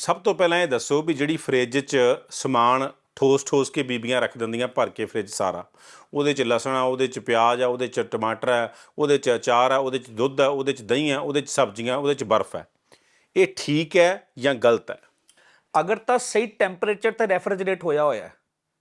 ਸਭ ਤੋਂ ਪਹਿਲਾਂ ਇਹ ਦੱਸੋ ਵੀ ਜਿਹੜੀ ਫ੍ਰਿਜ 'ਚ ਸਮਾਨ ਠੋਸ-ਠੋਸ ਕੇ ਬੀਬੀਆਂ ਰੱਖ ਦਿੰਦੀਆਂ ਭਰ ਕੇ ਫ੍ਰਿਜ ਸਾਰਾ। ਉਹਦੇ 'ਚ ਲਸਣ ਆ ਉਹਦੇ 'ਚ ਪਿਆਜ਼ ਆ ਉਹਦੇ 'ਚ ਟਮਾਟਰ ਆ ਉਹਦੇ 'ਚ ਅਚਾਰ ਆ ਉਹਦੇ 'ਚ ਦੁੱਧ ਆ ਉਹਦੇ 'ਚ ਦਹੀਂ ਆ ਉਹਦੇ 'ਚ ਸਬਜ਼ੀਆਂ ਉਹਦੇ 'ਚ ਬਰਫ਼ ਹੈ ਇਹ ਠੀਕ ਹੈ ਜਾਂ ਗਲਤ ਹੈ? ਅਗਰ ਤਾਂ ਸਹੀ ਟੈਂਪਰੇਚਰ ਤੇ ਰੈਫਰੀਜਰੇਟ ਹੋਇਆ ਹੋਇਆ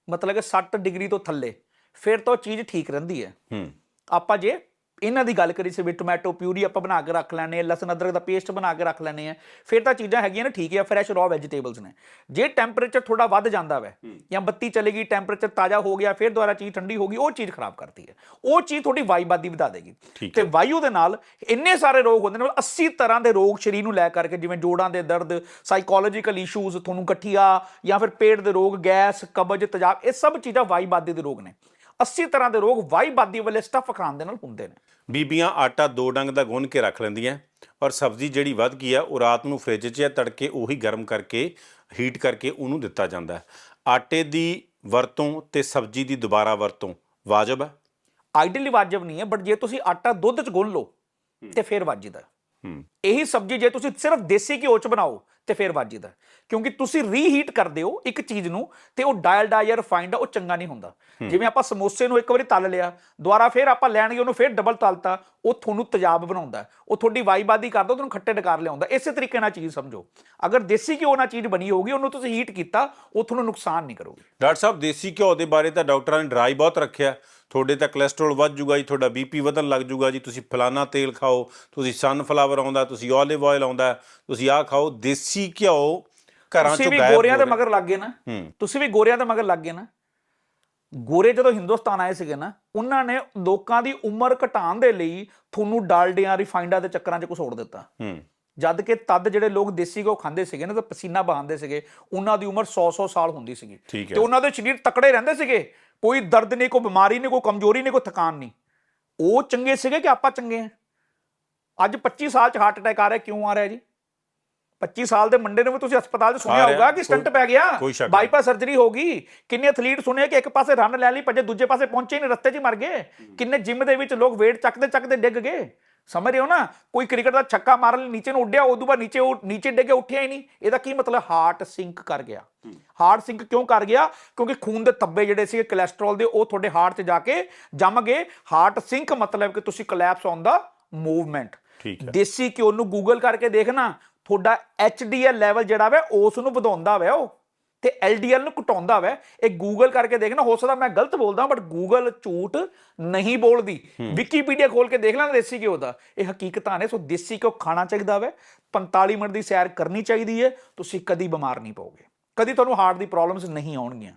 ਮਤਲਬ ਕਿ 60 ਡਿਗਰੀ ਤੋਂ ਥੱਲੇ ਫਿਰ ਤਾਂ ਉਹ ਚੀਜ਼ ਠੀਕ ਰਹਿੰਦੀ ਹੈ। ਹੂੰ। ਆਪਾਂ ਜੇ ਇਹਨਾਂ ਦੀ ਗੱਲ ਕਰੀ ਸੀ ਵੀ ਟੋਮੈਟੋ ਪਿਊਰੀ ਆਪਾਂ ਬਣਾ ਕੇ ਰੱਖ ਲੈਣੇ ਲਸਣ ਅਦਰਕ ਦਾ ਪੇਸਟ ਬਣਾ ਕੇ ਰੱਖ ਲੈਣੇ ਆ ਫਿਰ ਤਾਂ ਚੀਜ਼ਾਂ ਹੈਗੀਆਂ ਨੇ ਠੀਕ ਹੈ ਫਰੈਸ਼ ਰॉ ਵੈਜੀਟੇਬਲਸ ਨੇ। ਜੇ ਟੈਂਪਰੇਚਰ ਥੋੜਾ ਵੱਧ ਜਾਂਦਾ ਵੈ ਜਾਂ ਬੱਤੀ ਚਲੇ ਗਈ ਟੈਂਪਰੇਚਰ ਤਾਜ਼ਾ ਹੋ ਗਿਆ ਫਿਰ ਦੁਬਾਰਾ ਚੀਜ਼ ਠੰਡੀ ਹੋ ਗਈ ਉਹ ਚੀਜ਼ ਖਰਾਬ ਕਰਦੀ ਹੈ। ਉਹ ਚੀਜ਼ ਤੁਹਾਡੀ ਵਾਈਬਾਦੀ ਵਧਾ ਦੇਗੀ। ਤੇ ਵਾਯੂ ਦੇ ਨਾਲ ਇੰਨੇ ਸਾਰੇ ਰੋਗ ਹੁੰਦੇ ਨੇ ਮਤਲਬ 80 ਤਰ੍ਹਾਂ ਦੇ ਰੋਗ ਸਰੀਰ ਨੂੰ ਲੈ ਕਰਕੇ ਜਿਵੇਂ ਜੋੜਾਂ ਦੇ ਦਰਦ ਸਾਈਕੋਲੋਜੀਕਲ ਇਸ਼ੂਜ਼ ਤੁਹਾਨੂੰ ਗਠੀਆ ਜਾਂ ਫਿਰ ਪੇਟ ਦੇ ਰੋਗ ਗੈਸ ਕਬਜ਼ ਤੇਜ਼ਾਬ ਇਹ ਸਭ ਚੀਜ਼ਾਂ ਵਾਈਬਾਦੀ ਦੇ ਰੋਗ ਨੇ। 80 ਤਰ੍ਹਾਂ ਦੇ ਰੋਗ ਵਾਈਬਾਦੀ ਵਾਲੇ ਸਟਫ ਖਾਣ ਦੇ ਨਾਲ ਹੁੰਦੇ ਨੇ। ਬੀਬੀਆਂ ਆਟਾ ਦੋ ਡੰਗ ਦਾ ਗੁੰਨ ਕੇ ਰੱਖ ਲੈਂਦੀਆਂ ਔਰ ਸਬਜ਼ੀ ਜਿਹੜੀ ਵੱਧ ਗਈ ਆ ਉਹ ਰਾਤ ਨੂੰ ਫ੍ਰਿਜ 'ਚ ਜਾਂ ਤੜਕੇ ਉਹੀ ਗਰਮ ਕਰਕੇ ਹੀਟ ਕਰਕੇ ਉਹਨੂੰ ਦਿੱਤਾ ਜਾਂਦਾ ਹੈ। ਆਟੇ ਦੀ ਵਰਤੋਂ ਤੇ ਸਬਜ਼ੀ ਦੀ ਦੁਬਾਰਾ ਵਰਤੋਂ ਵਾਜਬ ਹੈ? ਆਈਡੀਅਲੀ ਵਾਜਬ ਨਹੀਂ ਹੈ ਬਟ ਜੇ ਤੁਸੀਂ ਆਟਾ ਦੁੱਧ 'ਚ ਗੁੰਨ ਲਓ ਤੇ ਫਿਰ ਵਾਜਿਬ ਹੈ। ਹੂੰ। ਇਹੀ ਸਬਜ਼ੀ ਜੇ ਤੁਸੀਂ ਸਿਰਫ ਦੇਸੀ ਘਿਓ 'ਚ ਬਣਾਓ ਤੇ ਫਿਰ ਵਾਜਿਬ ਹੈ ਕਿਉਂਕਿ ਤੁਸੀਂ ਰੀਹੀਟ ਕਰਦੇ ਹੋ ਇੱਕ ਚੀਜ਼ ਨੂੰ ਤੇ ਉਹ ਡਾਇਲਡਾ ਜਾਂ ਰਿਫਾਈਨਡ ਉਹ ਚੰਗਾ ਨਹੀਂ ਹੁੰਦਾ। ਜਿਵੇਂ ਆਪਾਂ ਸਮੋਸੇ ਨੂੰ ਇੱਕ ਵਾਰੀ ਤਲ ਲਿਆ ਦੁਬਾਰਾ ਫਿਰ ਆਪਾਂ ਲੈਣਗੇ ਉਹਨੂੰ ਫਿਰ ਡਬਲ ਤਲਤਾ ਉਹ ਤੁਹਾਨੂੰ ਤੇਜ਼ਾਬ ਬਣਾਉਂਦਾ। ਉਹ ਤੁਹਾਡੀ ਵਾਈਬਾਦੀ ਕਰਦਾ ਤੁਹਾਨੂੰ ਖੱਟੇ ਡਕਾਰ ਲਿਆਉਂਦਾ। ਇਸੇ ਤਰੀਕੇ ਨਾਲ ਚੀਜ਼ ਸਮਝੋ। ਅਗਰ ਦੇਸੀ ਘਿਓ ਨਾਲ ਚੀਜ਼ ਬਣੀ ਹੋਊਗੀ ਉਹਨੂੰ ਤੁਸੀਂ ਹੀਟ ਕੀਤਾ ਉਹ ਤੁਹਾਨੂੰ ਨੁਕਸਾਨ ਨਹੀਂ ਕਰੂਗੀ। ਡਾਕਟਰ ਸਾਹਿਬ ਦੇਸੀ ਘਿਓ ਦੇ ਬਾਰੇ ਤਾਂ ਡਾਕਟਰਾਂ ਨੇ ਡਰਾਈ ਬਹੁਤ ਰੱਖਿਆ। ਤੁਹਾਡੇ ਤਾਂ ਕੋਲੇਸਟ੍ਰੋਲ ਵੱਧ ਜੂਗਾ ਜੀ ਤੁਹਾਡਾ ਬੀਪੀ ਵਧਣ ਲੱਗ ਜੂਗਾ ਜੀ ਤੁਸੀਂ ਫਲਾਨਾ ਤੇਲ ਖਾਓ ਤੁਸੀਂ ਸਨਫਲਾਵਰ ਆਉਂਦਾ ਤੁਸੀਂ 올ਿਵ ਆਇਲ ਆਉਂਦਾ ਤੁਸੀਂ ਆਹ ਖਾਓ ਦੇਸੀ ਘਿਓ ਘਰਾਂ ਤੁਸੀਂ ਚੋਂ ਵੀ ਗਾਇਬ ਗੋਰਿਆਂ ਦੇ ਹੋ ਰਿਹਾ। ਮਗਰ ਲੱਗ ਗਏ ਨਾ। ਤੁਸੀਂ ਵੀ ਗੋਰਿਆਂ ਦੇ ਮਗਰ ਲੱਗ ਗਏ ਨਾ। ਗੋਰੇ ਜਦੋਂ ਹਿੰਦੁਸਤਾਨ ਆਏ ਸੀਗੇ ਨਾ ਉਹਨਾਂ ਨੇ ਲੋਕਾਂ ਦੀ ਉਮਰ ਘਟਾਉਣ ਦੇ ਲਈ ਤੁਹਾਨੂੰ ਡਾਲਡਿਆਂ ਰਿਫਾਈਂਡਾਂ ਦੇ ਚੱਕਰਾਂ 'ਚ ਘੁਸੋੜ ਦਿੱਤਾ। ਹੂੰ। ਜਦ ਕਿ ਤਦ ਜਿਹੜੇ ਲੋਕ ਦੇਸੀ ਘਿਓ ਖਾਂਦੇ ਸੀਗੇ ਨਾ ਤਾਂ ਪਸੀਨਾ ਬਹਾਉਂਦੇ ਸੀਗੇ ਉਹਨਾਂ ਦੀ ਉਮਰ 100-100 ਸਾਲ ਹੁੰਦੀ ਸੀਗੀ। ਤੇ ਉਹਨਾਂ ਦੇ ਸਰੀਰ ਤਕੜੇ ਰਹਿੰਦੇ ਸੀਗੇ। ਕੋਈ ਦਰਦ ਨਹੀਂ ਕੋਈ ਬਿਮਾਰੀ ਨਹੀਂ ਕੋਈ ਕਮਜ਼ੋਰੀ ਨਹੀਂ ਕੋਈ ਥਕਾਨ ਨਹੀਂ। ਉਹ ਚੰਗੇ ਸੀਗੇ ਕਿ ਆਪਾਂ ਚੰਗੇ ਆ? ਅੱਜ 25 ਸਾਲ ਚ ਹਾਰਟ ਅਟੈਕ ਆ ਰਿਹਾ ਕਿਉਂ ਆ ਰਿਹਾ ਜੀ? 25 ਸਾਲ ਦੇ ਮੁੰਡੇ ਨੂੰ ਵੀ ਤੁਸੀਂ ਹਸਪਤਾਲ 'ਚ ਸੁਣਿਆ ਹੋਊਗਾ ਕਿ ਸਟੰਟ ਪੈ ਗਿਆ। ਬਾਈਪਾਸ ਸਰਜਰੀ ਹੋ ਗਈ। ਕਿੰਨੇ ਐਥਲੀਟ ਸੁਣੇ ਕਿ ਇੱਕ ਪਾਸੇ ਰਨ ਲੈ ਲਈ ਭੱਜੇ ਦੂਜੇ ਪਾਸੇ ਪਹੁੰਚੇ ਨਹੀਂ ਰਸਤੇ 'ਚ ਹੀ ਮਰ ਗਏ। ਕਿੰਨੇ ਜਿਮ ਦੇ ਵਿੱਚ ਲੋਕ weight ਚੱਕਦੇ ਚੱਕਦੇ ਡਿੱਗ ਗਏ। ਸਮਝ ਰਹੇ ਹੋ ਨਾ? ਕੋਈ ਕ੍ਰਿਕਟ ਦਾ ਛੱਕਾ ਮਾਰਨ ਲਈ ਨੀਚੇ ਨੂੰ ਉੱਡਿਆ ਉਦੋਂ ਬਾਅਦ ਨੀਚੇ ਉਹ ਨੀਚੇ ਡਿੱਗੇ ਉੱਠਿਆ ਹੀ ਨਹੀਂ। ਇਹਦਾ ਕੀ ਮਤਲਬ? ਹਾਰਟ ਸਿੰਕ ਕਰ ਗਿਆ। ਹਾਰਟ ਸਿੰਕ ਕਿਉਂ ਕਰ ਗਿਆ? ਕਿਉਂਕਿ ਖੂਨ ਦੇ ਧੱਬੇ ਜਿਹੜੇ ਸੀ ਕੋਲੇਸਟ੍ਰੋਲ ਦੇ ਉਹ ਤੁਹਾਡੇ ਹਾਰਟ 'ਚ ਜਾ ਕੇ ਜੰਮ ਗਏ। ਹਾਰਟ ਸਿੰਕ ਮਤਲਬ ਕਿ ਤੁਸੀਂ ਕੋਲੈਪਸ ਔਨ ਦਾ ਮੂਵਮੈਂਟ ਦੇਸੀ ਘਿਓ ਨੂੰ ਗੂਗਲ ਕਰਕੇ ਦੇਖਣਾ। ਤੁਹਾਡਾ HDL ਲੈਵਲ ਜਿਹੜਾ ਵੇ ਉਸ ਨੂੰ ਵਧਾਉਂਦਾ ਵੇ ਉਹ। ਤੇ LDL ਨੂੰ ਘਟਾਉਂਦਾ ਵੇ। ਇਹ ਗੂਗਲ ਕਰਕੇ ਦੇਖਣਾ ਹੋ ਸਕਦਾ ਮੈਂ ਗਲਤ ਬੋਲਦਾ ਬਟ ਗੂਗਲ ਝੂਠ ਨਹੀਂ ਬੋਲਦੀ। ਵਿਕੀਪੀਡੀਆ ਖੋਲ ਕੇ ਦੇਖ ਲੈਣਾ ਦੇਸੀ ਘਿਓ ਦਾ। ਇਹ ਹਕੀਕਤਾਂ ਨੇ ਸੋ ਦੇਸੀ ਘਿਓ ਖਾਣਾ ਚਾਹੀਦਾ ਵੇ। 45 ਮਿੰਟ ਦੀ ਸੈਰ ਕਰਨੀ ਚਾਹੀਦੀ ਹੈ ਤੁਸੀਂ ਕਦੀ ਬਿਮਾਰ ਨਹੀਂ ਪਓਗੇ ਕਦੀ ਤੁਹਾਨੂੰ ਹਾਰਟ ਦੀ ਪ੍ਰੋਬਲਮਸ ਨਹੀਂ ਆਉਣਗੀਆਂ।